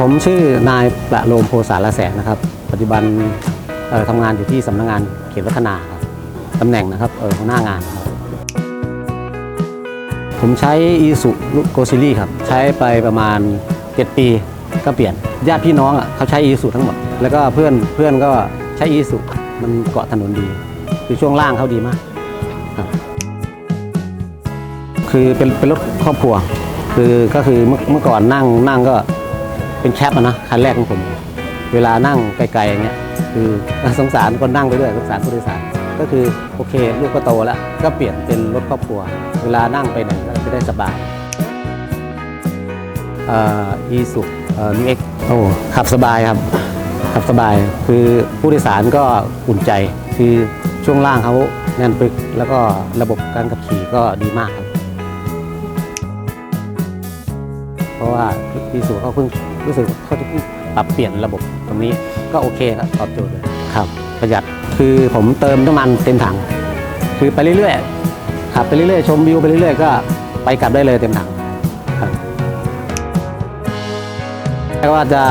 ผมชื่อนายประโลมโพสารแสงนะครับ ปัจจุบันทำงานอยู่ที่สำนักงานเขตวัฒนาครับตำแหน่งนะครับหัวหน้างานครับผมใช้อีสุโกซิลี่ครับ ใช้ไปประมาณ 7 ปีก็เปลี่ยนญาติพี่น้องอะเขาใช้อีสุทั้งหมด แล้วก็เพื่อนเพื่อนก็ใช้อีสุมันเกาะถนนดี คือช่วงล่างเขาดีมากครับ คือเป็นเป็นรถครอบครัว คือก็คือเมื่อก่อนนั่งนั่งก็ เป็นแคปอะนะคันแรกของผม เวลานั่งไกลๆอย่างเงี้ยคือสงสารคนนั่งไปด้วยสงสารผู้โดยสารก็คือโอเคลูกก็โตแล้ว ก็เปลี่ยนเป็นรถครอบครัว เวลานั่งไปไหนก็จะได้สบายอีสุนิวเอ็กโอ้ขับสบายครับ ขับสบายคือผู้โดยสารก็อุ่นใจ คือช่วงล่างเขาแน่นปึก แล้วก็ระบบการขับขี่ก็ดีมากครับ เพราะว่าพีสูเขาเพิ่งรู้สึกเขาจะปรับเปลี่ยนระบบตรงนี้ก็โอเคครับตอบโจทย์เลยครับ ประหยัดคือผมเติมน้ำมันเต็มถัง คือไปเรื่อยๆขับไปเรื่อยๆชมวิวไปเรื่อยๆก็ไปกลับได้เลยเต็มถังครับแล้วว่าจะ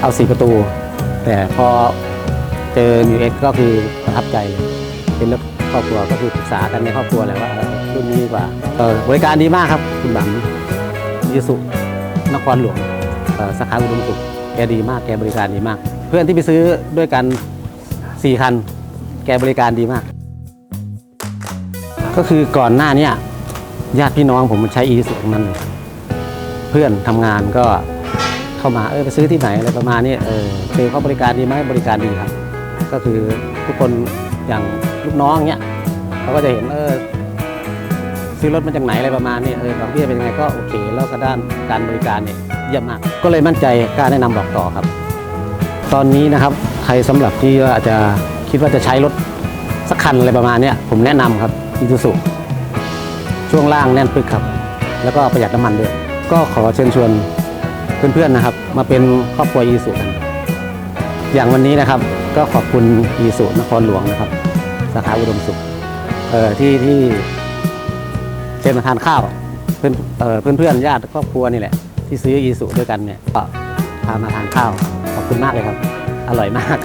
เอาสี่ประตู แต่พอเจอ New X ก็คือประทับใจเลยเป็นรถครอบครัวก็คือปรึกษากันในครอบครัวแหละว่ารุ่นนี้ดีกว่าเออบริการดีมากครับ คุณบัง ยูสุนครหลวงสาขาอุดมสุขแกดีมากแกบริการดีมาก เพื่อนที่ไปซื้อด้วยกัน 4 คัน แกบริการดีมาก ก็คือก่อนหน้านี้ญาติพี่น้องผมมันใช้อีสุทั้งนั้นเลยเพื่อนทำงานก็เข้ามาเออไปซื้อที่ไหนอะไรประมาณนี้เออเจอเขาบริการดีไหมบริการดีครับ ก็คือทุกคนอย่างลูกน้องเนี้ยเขาก็จะเห็นเออ ซื้อรถมาจากไหนอะไรประมาณนี้เออดอกเบี้ยเป็นยังไงก็โอเค แล้วก็ด้านการบริการเนี่ยเยี่ยมมาก ก็เลยมั่นใจกล้าแนะนำบอกต่อครับ ตอนนี้นะครับใครสำหรับที่ว่าอาจจะคิดว่าจะใช้รถสักคันอะไรประมาณนี้ผมแนะนำครับอีซูซุช่วงล่างแน่นปึกครับ แล้วก็ประหยัดน้ำมันด้วย ก็ขอเชิญชวนเพื่อนๆนะครับ มาเป็นครอบครัวอีซูกันอย่างวันนี้นะครับ ก็ขอบคุณอีซูนครหลวงนะครับ สาขาอุดมสุขเอ่อที่ที่ เชิญมาทานข้าว เพื่อนเอ่อเพื่อนๆญาติครอบครัวนี่แหละ ที่ซื้ออีสุด้วยกันเนี่ยก็พามาทานข้าวขอบคุณมากเลยครับ อร่อยมาก